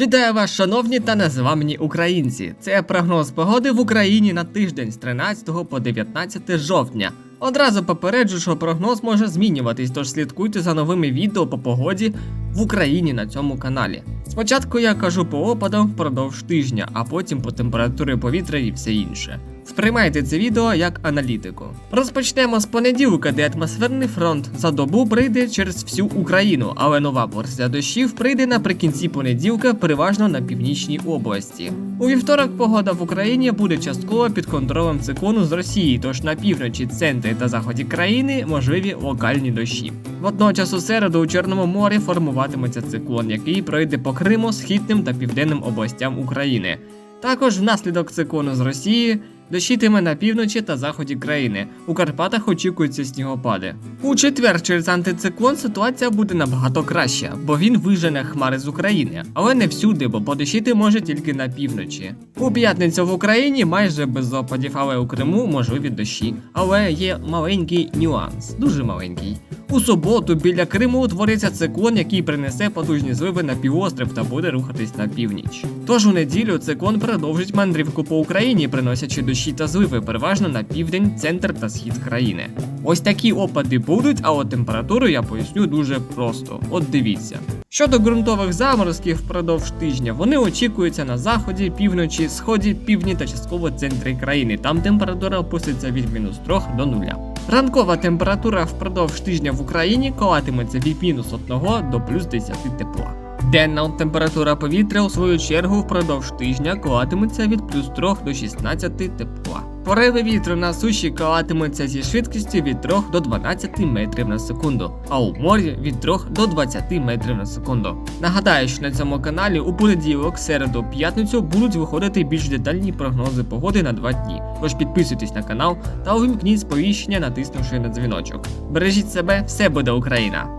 Вітаю вас, шановні та незламні українці. Це прогноз погоди в Україні на тиждень з 13 по 19 жовтня. Одразу попереджу, що прогноз може змінюватись, тож слідкуйте за новими відео по погоді в Україні на цьому каналі. Спочатку я кажу по опадам впродовж тижня, а потім по температурі повітря і все інше. Сприймайте це відео як аналітику. Розпочнемо з понеділка, де атмосферний фронт за добу прийде через всю Україну, але нова порція дощів прийде наприкінці понеділка, переважно на північній області. У вівторок погода в Україні буде частково під контролем циклону з Росії, тож на півночі, центрі та заході країни можливі локальні дощі. Водночас у середу у Чорному морі формуватиметься циклон, який пройде по Криму, східним та південним областям України. Також внаслідок циклону з Росії дощитиме на півночі та заході країни. У Карпатах очікуються снігопади. У четвер через антициклон ситуація буде набагато краща, бо він вижене хмари з України, але не всюди, бо подощити може тільки на півночі. У п'ятницю в Україні майже без опадів, але у Криму можливі дощі. Але є маленький нюанс, дуже маленький. У суботу біля Криму утвориться циклон, який принесе потужні зливи на півострів та буде рухатись на північ. Тож у неділю циклон продовжить мандрівку по Україні, приносячи дощі та зливи, переважно на південь, центр та схід країни. Ось такі опади будуть, а от температуру я поясню дуже просто. От дивіться. Щодо ґрунтових заморозків впродовж тижня, вони очікуються на заході, півночі, сході, півдні та частково центрі країни. Там температура опуститься від мінус 3 до 0. Ранкова температура впродовж тижня в Україні коlatиметься від мінус 1 до плюс 10 тепла. Денна температура повітря, у свою чергу, впродовж тижня коlatиметься від плюс 3 до 16 тепла. Пориви вітру на суші коlatимуться зі швидкістю від 3 до 12 метрів на секунду, а у морі від 3 до 20 метрів на секунду. Нагадаю, що на цьому каналі у понеділок, середу, п'ятницю будуть виходити більш детальні прогнози погоди на два дні. Тож підписуйтесь на канал та увімкніть сповіщення, натиснувши на дзвіночок. Бережіть себе, все буде Україна!